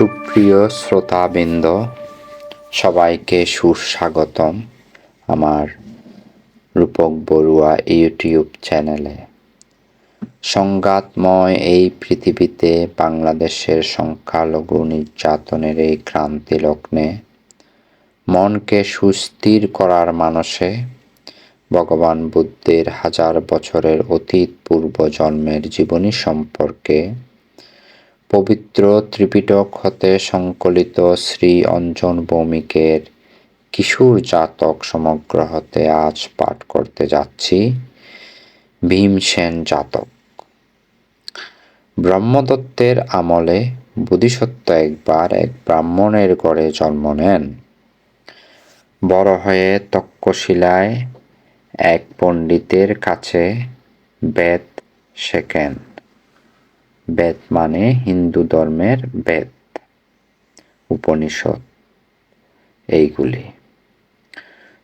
সুপ্রিয় শ্রোতাবৃন্দ, সবাইকে সুস্বাগতম আমার রূপক বড়ুয়া ইউটিউব চ্যানেলে। সংঘাতময় এই পৃথিবীতে বাংলাদেশের সংখ্যালঘু নির্যাতনের এই ক্রান্তি লগ্নে মনকে সুস্থির করার মানসে ভগবান বুদ্ধের হাজার বছরের অতীত পূর্ব জন্মের জীবনী সম্পর্কে পবিত্র ত্রিপিটক হতে সংকলিত শ্রী অঞ্জন ভৌমিকের কিশোর জাতক সমগ্র হতে আজ পাঠ করতে যাচ্ছি। ভীমসেন জাতক। ব্রহ্মদত্তের আমলে বোধিসত্ত্ব একবার এক ব্রাহ্মণের ঘরে জন্ম নেন। বড় হয়ে তক্ষশিলায় এক পণ্ডিতের কাছে বেদ শেখেন। বেদ মানে হিন্দু ধর্মের বেদ, উপনিষদ এইগুলি।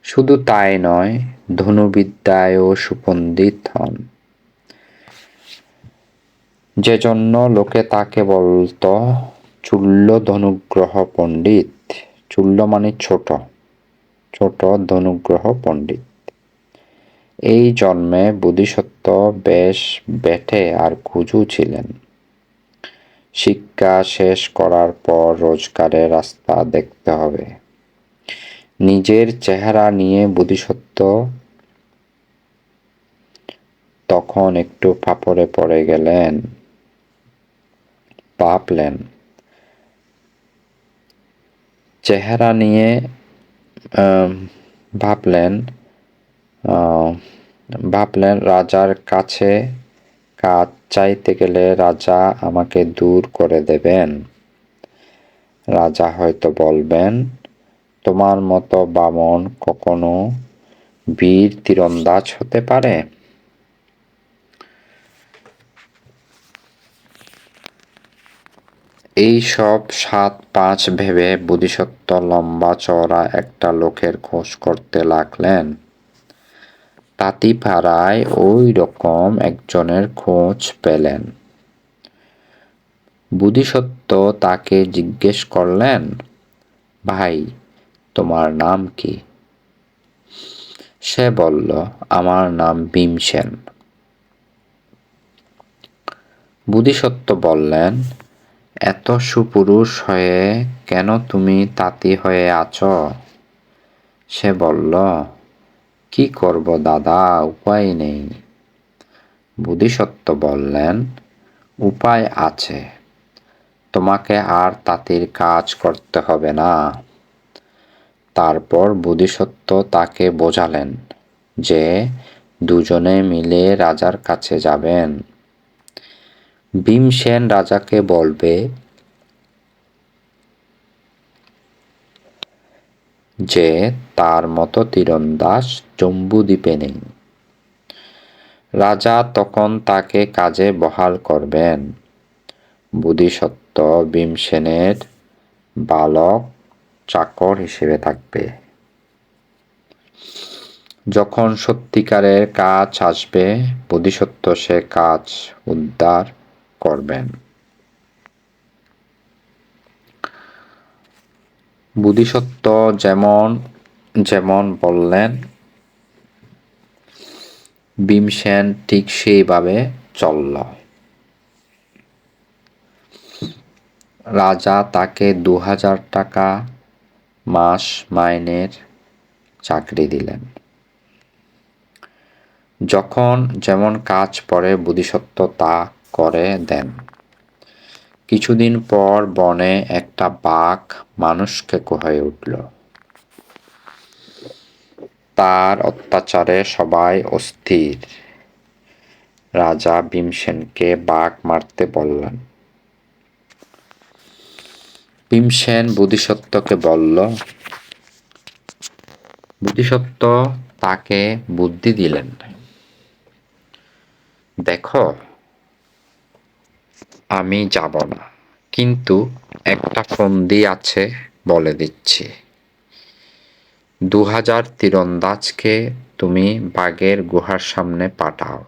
শুধু তাই নয়, ধনুবিদ্যায়ও সুপণ্ডিত হন। যে জন্য লোকে তাকে বলত চুল্ল ধনুগ্রহ পণ্ডিত। চুল্ল মানে ছোট ছোট ধনুগ্রহ পণ্ডিত। এই জন্মে বোধিসত্ত্ব বেশ বেঠে আর কুজু ছিলেন। শিক্ষা শেষ করার পর রোজগারের রাস্তা দেখতে হবে। নিজের চেহারা নিয়ে বোধিসত্ত্ব, তখন একটু ফাপড়ে পড়ে গেলেন। ভাবলেন, চেহারা নিয়ে ভাবলেন ভাবলেন রাজার কাছে কাজ চাইতে গেলে রাজা আমাকে দূর করে দেবেন। রাজা হয়তো বলবেন, তোমার মতো বামন কখনো বীর তীরন্দাজ হতে পারে? এই সব সাত পাঁচ ভেবে বোধিসত্ত্ব লম্বা চওড়া একটা লোকের খোঁজ করতে লাগলেন। তাঁতিপাড়ায় ওই রকম একজনের খোঁজ পেলেন। বুদ্ধিসত্ত্ব তাকে জিজ্ঞেস করলেন, ভাই, তোমার নাম কি? সে বলল, আমার নাম ভীমসেন বুদ্ধিসত্ত্ব বললেন, এত সুপুরুষ হয়ে কেন তুমি তাঁতি হয়ে আছো? সে বলল কি করব দাদা? উপায় নেই। বুদ্ধিসত্ত্ব বললেন, উপায় আছে। তোমাকে আর তাঁতির কাজ করতে হবে না। তারপর বুদ্ধিসত্ত্ব তাকে বোঝালেন যে দুজনে মিলে রাজার কাছে যাবেন। ভীমসেন রাজাকে বলবে যে তার মতো তীরন্দাজ জম্বুদ্বীপে নেই। রাজা তখন তাকে কাজে বহাল করবেন। বুদ্ধিসত্ত্ব ভীমসেনের বালক চাকর হিসেবে থাকবে। যখন সত্যিকারের কাজ আসবে, বুদ্ধিসত্ত্ব সে কাজ উদ্ধার করবেন। বুদ্ধিসত্ত্ব যেমন যেমন বললেন, ভীমসেন ঠিক সেইভাবে চলল। রাজা তাকে দু হাজার টাকা মাস মাইনের চাকরি দিলেন। যখন যেমন কাজ পড়ে বুদ্ধিসত্ত্ব তা করে দেন। কিছুদিন পর বনে একটা বাঘ মানুষকে হয়ে উঠল। তার অত্যাচারে সবাই অস্থির। রাজা ভীমসেনকে বাঘ মারতে বললেন। ভীমসেন বুদ্ধিসত্ত্বকে বলল বুদ্ধিসত্ত্ব তাকে বুদ্ধি দিলেন দেখো আমি যাব না। কিন্তু একটা ফন্দি আছে বলে দিচ্ছি। দু হাজার তীরন্দাজকে তুমি বাঘের গুহার সামনে পাঠাও।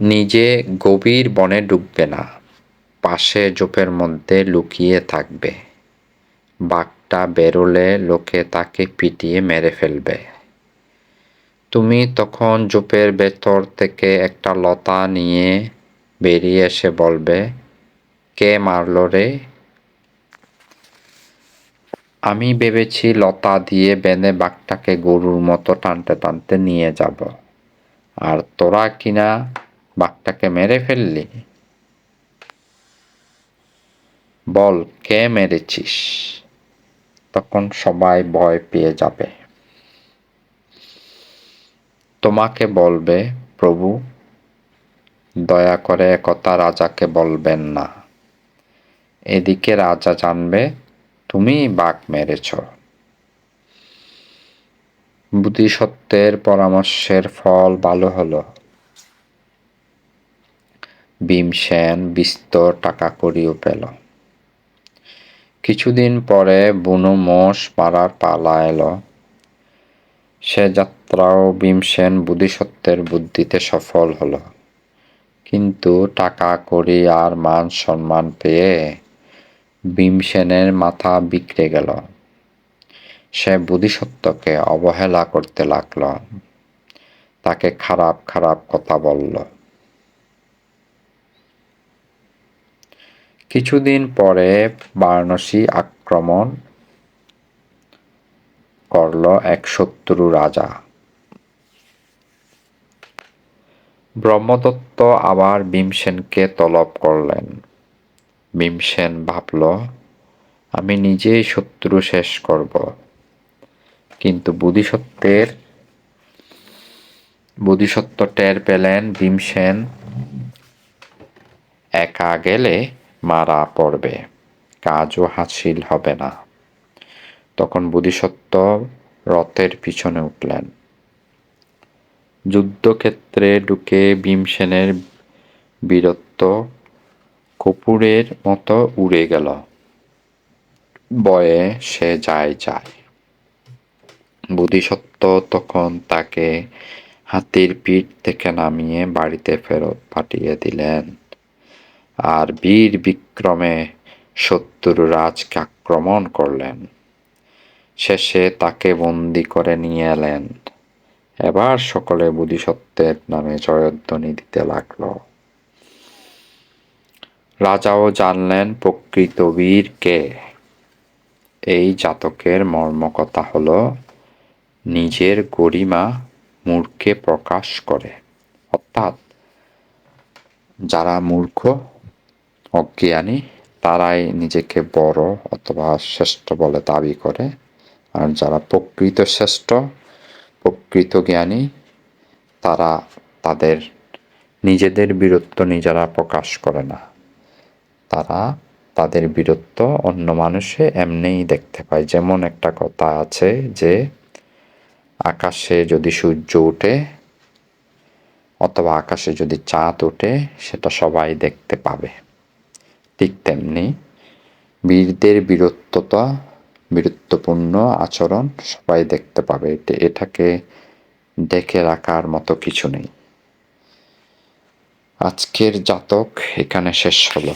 নিজে গভীর বনে ডুববে না, পাশে জোপের মধ্যে লুকিয়ে থাকবে। বাঘটা বেরোলে লোকে তাকে পিটিয়ে মেরে ফেলবে। তুমি তখন জোপের ভেতর থেকে একটা লতা নিয়ে বেরিয়ে এসে বলবে, কে মারল রে? আমি ভেবেছি লতা দিয়ে বেঁধে বাঘটাকে গরুর মতো টানতে টানতে নিয়ে যাব। আর তোরা কিনা বাঘটাকে মেরে ফেললি? বল, কে মেরেছিস? তখন সবাই ভয় পেয়ে যাবে। তোমাকে বলবে, প্রভু, দয়া করে কথা রাজাকে বলবেন না। এদিকে রাজা জানবে, তুমি বাঘ মেরেছ। বুদ্ধিসত্ত্বের পরামর্শের ফল ভালো হলো। ভীমসেন বিস্তর টাকা করিও পেল। কিছুদিন পরে বুনো মোষ মারার পালা এলো। সে যাত্রাও ভীমসেন বুদ্ধিসত্ত্বের বুদ্ধিতে সফল হলো। কিন্তু টাকা করি আর মান সম্মান পেয়ে ভীমসেনের মাথা বিগড়ে গেল। সে বুদ্ধিসত্ত্বকে অবহেলা করতে লাগল। তাকে খারাপ খারাপ কথা বলল। কিছুদিন পরে বারাণসী আক্রমণ করল এক শত্রু রাজা। ব্রহ্মদত্ত আবার ভীমসেনকে তলব করলেন। ভীমসেন ভাবল, আমি নিজেই শত্রু শেষ করব। কিন্তু বুদ্ধিসত্ত্বের বুদ্ধিসত্ত্ব টের পেলেন ভীমসেন একা গেলে মারা পড়বে। কাজও হাসিল হবে না। তখন বুদ্ধিসত্ত্ব রথের পিছনে উঠলেন। যুদ্ধক্ষেত্রে ঢুকে ভীমসেনের বীরত্ব কপুরের মতো উড়ে গেল। বয়ে সে যায় যায়। বুদ্ধিসত্ত্ব তখন তাকে হাতির পিঠ থেকে নামিয়ে বাড়িতে ফেরত পাঠিয়ে দিলেন। আর বীর বিক্রমে শত্রু রাজকে আক্রমণ করলেন। শেষে তাকে বন্দি করে নিয়ে এলেন। এবার সকলে বুদ্ধিসত্ত্বের নামে জয়ধ্বনি দিতে লাগল। রাজাও জানলেন, প্রকৃত বীর কে? এই জাতকের মর্মকথা হল, নিজের গরিমা মূর্খে প্রকাশ করে। অর্থাৎ, যারা মূর্খ, অজ্ঞানী, তারাই নিজেকে বড় অথবা শ্রেষ্ঠ বলে দাবি করে। আর যারা প্রকৃত শ্রেষ্ঠ, প্রকৃত জ্ঞানী, তারা তাদের নিজেদের বীরত্ব নিজেরা প্রকাশ করে না। তারা তাদের বীরত্ব অন্য মানুষে এমনিই দেখতে পায়। যেমন একটা কথা আছে যে, আকাশে যদি সূর্য ওঠে অথবা আকাশে যদি চাঁদ ওঠে সেটা সবাই দেখতে পাবে। ঠিক তেমনি বীরদের বীরত্বতা বীরত্বপূর্ণ আচরণ সবাই দেখতে পাবে। এটাকে দেখে রাখার মতো কিছু নেই। আজকের জাতক এখানে শেষ হলো।